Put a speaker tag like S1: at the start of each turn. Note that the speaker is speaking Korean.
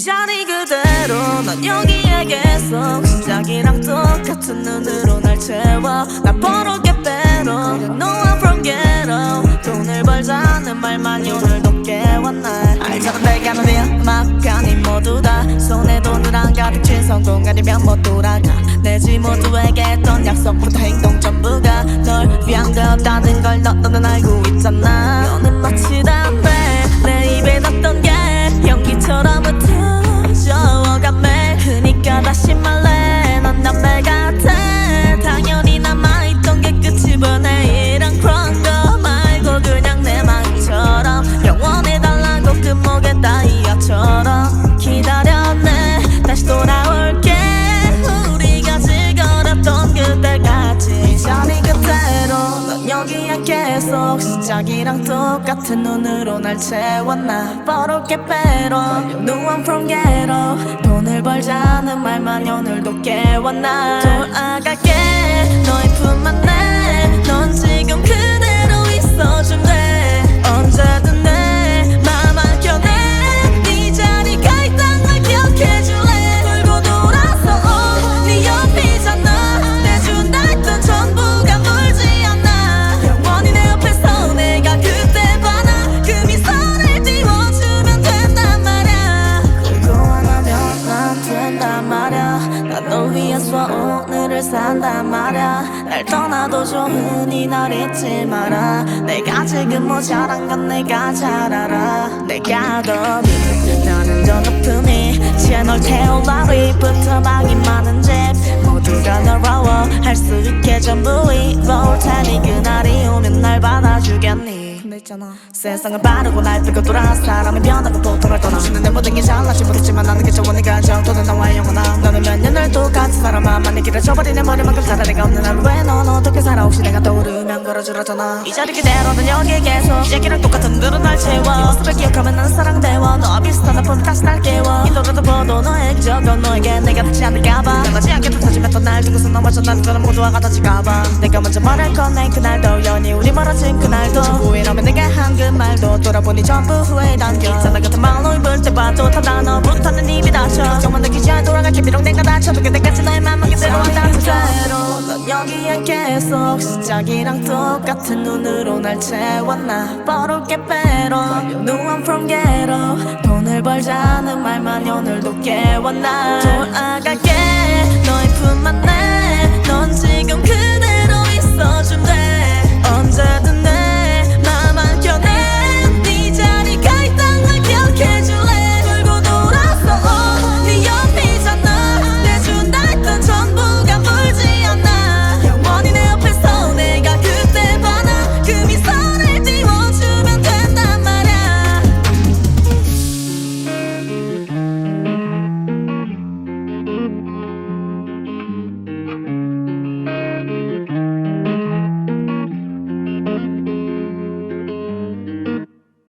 S1: 자리 그대로 넌 여기에 계속 시작이랑 똑같은 눈으로 날 채워. 나 벌어게 빼로 No I'm from ghetto. 돈을 벌자는 말만이 오늘도 깨웠나. 알잖아 내가 너네 막간이 모두 다 손에 돈을 안 가득 쥔 성공 아니면 못 돌아가. 내지 모두에게 했던 약속부터 행동 전부가 널 시작이랑 똑같은 눈으로 날 채웠나? 버릇게 빼로 No I'm from ghetto. 돈을 벌자는 말만 오늘도 깨웠나? 돌아갈게. 너의 품안 산단 말야 날 떠나도 좋으니 날 잊지 마라. 내가 지금 모자란 건 내가 잘 알아. 내가 더미 나는 더 높음이 채널 태울라 위부터 방이 많은 집. 모두가 널 와워 할 수 있게 전부 이뤄올 테니 그날이 오면 날 받아주겠니 근데 있잖아. 세상은 빠르고 날 빼고 돌아 사람이 변하고 보통을 떠나. 당신은 내 모든 게 잘나지 못했지만 나는 게 좋은 네가 정도는 나와 영원함. 너는 몇 년을 똑같은 사람아. 많이 길어져버린 내 머리만큼 살아 내가 없는 하루에 넌 어떻게 살아? 혹시 내가 떠오르면 걸어주라 전화 이 자리 그대로 넌 여기에 계속 시작이랑 똑같은 눈으로 날 채워. 이 모습을 기억하면 난 사랑되워 너와 비슷한 아픔 다시 날 깨워. 이 노래도 보도 너의 기적은 너에게 내가 닿지 않을까봐. 변하지 않게 터지면 또날 두고서 넘어져. 난 그런 모두와 같아질까봐. 내가 먼저 말할 건내 그날도 연이 우리 멀어진 그날도. 후회라면 말도 돌아보니 전부 후회에 담겨. 사나 같은 말로 입을 때 봐도 다 단어부터는 입이 닫혀 걱정만 느끼지 않아 돌아갈게. 비록 내가 다쳐도 그때까지 나의 맘만 그대로 한다는 그대로 넌 여기에 계속. 시작이랑 똑같은 눈으로 날 채웠나 버릇게 빼로 No I'm from ghetto. 돈을 벌자는 말만이 오늘도 깨웠나. 돌아갈게